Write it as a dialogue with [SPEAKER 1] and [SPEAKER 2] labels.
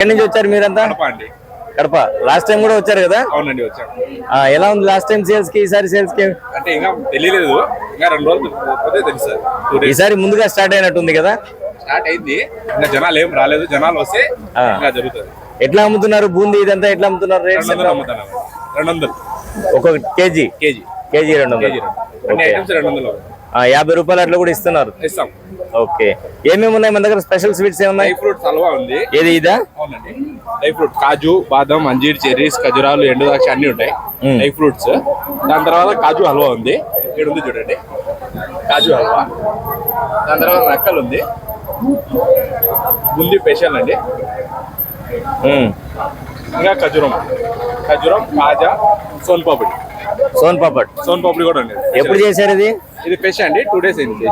[SPEAKER 1] ఎక్కడి నుంచి వచ్చారు మీరంతా?
[SPEAKER 2] కడప
[SPEAKER 1] లాస్ట్ టైం కూడా వచ్చారు కదా?
[SPEAKER 2] అవునండి వచ్చాము.
[SPEAKER 1] ఆ, ఎలా ఉంది లాస్ట్ టైం సేల్స్కి ఈసారి సేల్స్కి
[SPEAKER 2] అంటే ఇంకా తెలియలేదు. ఇంకా రెండు రోజులు తెలుసు
[SPEAKER 1] ఈసారి ముందుగా స్టార్ట్ అయినట్టుంది కదా?
[SPEAKER 2] స్టార్ట్ అయింది. ఇంకా జనాలు ఏం రాలేదు. జనాలు వస్తే. ఇంకా జరుగుతుంది.
[SPEAKER 1] ఎట్లా అమ్ముతున్నారు? బూందీ ఇదంతా ఎట్లా అమ్ముతున్నారు?
[SPEAKER 2] రెండు
[SPEAKER 1] రేట్స్
[SPEAKER 2] వందలు అమ్ముతాను రెండు వందలు.
[SPEAKER 1] ఒక్కొక్క కేజీ?
[SPEAKER 2] కేజీ.
[SPEAKER 1] కేజీ రెండు వందలు.
[SPEAKER 2] కేజీ రెండు. వందలు.
[SPEAKER 1] యాభై రూపాయలు అట్లా కూడా ఇస్తున్నారు.
[SPEAKER 2] ఇస్తాం.
[SPEAKER 1] ఓకే. ఏమేమి ఉన్నాయి మన దగ్గర? స్పెషల్ స్వీట్స్ ఏమున్నాయి?
[SPEAKER 2] ఫ్రూట్స్ హల్వా ఉంది.
[SPEAKER 1] ఏది ఇదా?
[SPEAKER 2] అవునండి. డ్రై ఫ్రూట్ కాజు బాదం అంజీర్ చెర్రీస్ ఖజురాలు ఎండు ద్రాక్ష అన్ని ఉంటాయి. Dry fruits. దాని తర్వాత కాజు హల్వా ఉంది. ఇక్కడ ఉంది చూడండి. కాజు హల్వా. దాని తర్వాత నక్కలు ఉంది. బుంది స్పెషల్ అండి. ఇంకా ఖజురం. ఖజురం కాజా సోన్ పాపిడి
[SPEAKER 1] సోన్ పాపడ్.
[SPEAKER 2] సోన్ పాపిడి కూడా ఉంది
[SPEAKER 1] ఎప్పుడు చేశారు ఇది?
[SPEAKER 2] ఇది ఫిష్ అండి. టూ డేస్ అయింది.